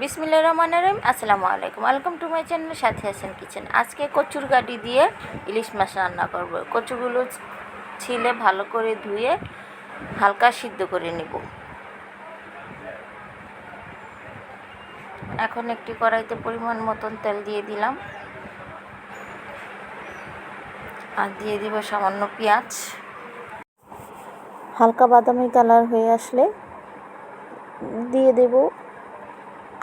বিসমিল্লা রহমান রহিম। আসসালামু আলাইকুম। Welcome to my channel সাথে হাসান কিচেন আজকে কচুর গাটি দিয়ে ইলিশ মাছ রান্না করব। কচুগুলো ছিলে ভালো করে ধুয়ে হালকা সিদ্ধ করে নেব। এখন একটি কড়াইতে পরিমাণ মতন তেল দিয়ে দিলাম। আর দিয়ে দিব সামান্য পেঁয়াজ। হালকা বাদামি কালার হয়ে আসলে দিয়ে দেব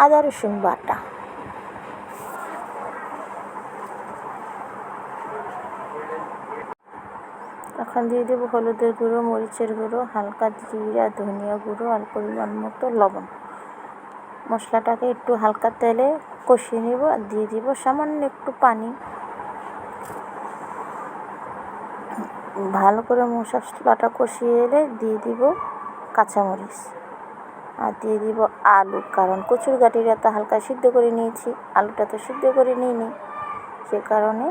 আদা রসুন বাটা। এখন দিয়ে দেবো হলুদের গুঁড়ো, মরিচের গুঁড়ো, হালকা জিরা, ধনিয়া গুঁড়ো আর পরিমাণ মতো লবণ। মশলাটাকে একটু হালকা তেলে কষিয়ে নেব আর দিয়ে দিব সামান্য একটু পানি। ভালো করে মশলাটা কষিয়ে এলে দিয়ে দিব কাঁচামরিচ। আর দিয়ে দিব আলু। কারণ কচুর গাটিটা তো হালকা সিদ্ধ করে নিয়েছি, আলুটা তো সিদ্ধ করে নিইনি। সে কারণে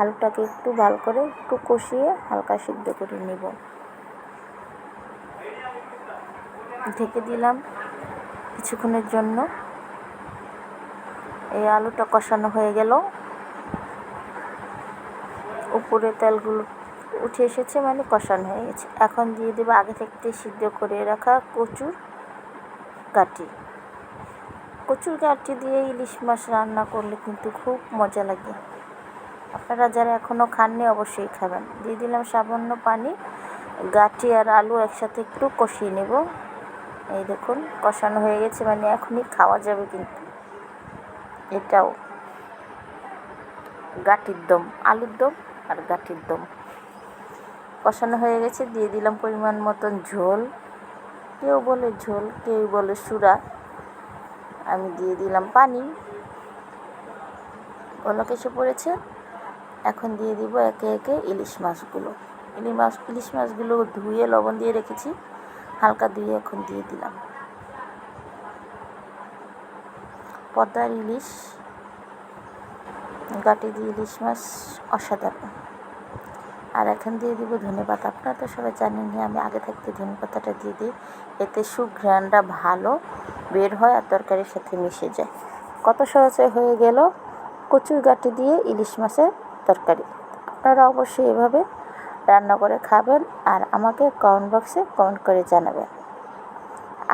আলুটাকে একটু ভালো করে একটু কষিয়ে হালকা সিদ্ধ করে নেব। ঢেকে দিলাম কিছুক্ষণের জন্য। এই আলুটা কষানো হয়ে গেল। উপরে তেলগুলো উঠে এসেছে মানে কষানো হয়ে গেছে। এখন দিয়ে দেবো আগে থেকে সিদ্ধ করে রাখা কচুর গাটি কচুর গাটি দিয়ে ইলিশ মাছ রান্না করলে কিন্তু খুব মজা লাগে। আপনারা যারা এখনও খাননি অবশ্যই খাবেন। দিয়ে দিলাম সামান্য পানি, গাঠি আর আলু একসাথে একটু কষিয়ে নেব। এই দেখুন, কষানো হয়ে গেছে মানে এখনই খাওয়া যাবে কিন্তু। এটাও গাঠির দম, আলুর দম আর গাঠির দম। কষানো হয়ে গেছে, দিয়ে দিলাম পরিমাণ মতন ঝোল। কেউ বলে ঝোল, কেউ বলে সুরা। আমি দিয়ে দিলাম পানি। বলক এসে পড়েছে? এখন দিয়ে দিব একে একে ইলিশ মাছগুলো। ইলিশ মাছ, ইলিশ মাছগুলো ধুয়ে লবণ দিয়ে রেখেছি। হালকা ধুয়ে এখন দিয়ে দিলাম। পদ্মার ইলিশ, গাটি দিয়ে ইলিশ মাছ অসাধারণ। আর এখন দিয়ে দিব ধনে পাতা আপনারা তো সবাই জানেন আমি আগে থাকতে ধনে পাতাটা দিয়ে দিই, এতে সুঘ্রাণটা ভালো বের হয় আর তরকারির সাথে মিশে যায়। কত সহজে হয়ে গেল? কচুর গাটি দিয়ে ইলিশ মাছের তরকারি। আপনারা অবশ্যই এভাবে রান্না করে খাবেন আর আমাকে কমেন্ট বক্সে কমেন্ট করে জানাবেন।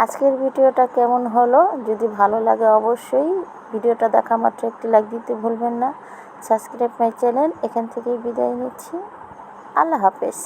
আজকের ভিডিওটা কেমন হলো? যদি ভালো লাগে অবশ্যই ভিডিওটা দেখা মাত্র একটি লাইক দিতে ভুলবেন না। সাবস্ক্রাইব মাই চ্যানেল এখান থেকেই বিদায় নিচ্ছি। আল্লাহ হাফেজ।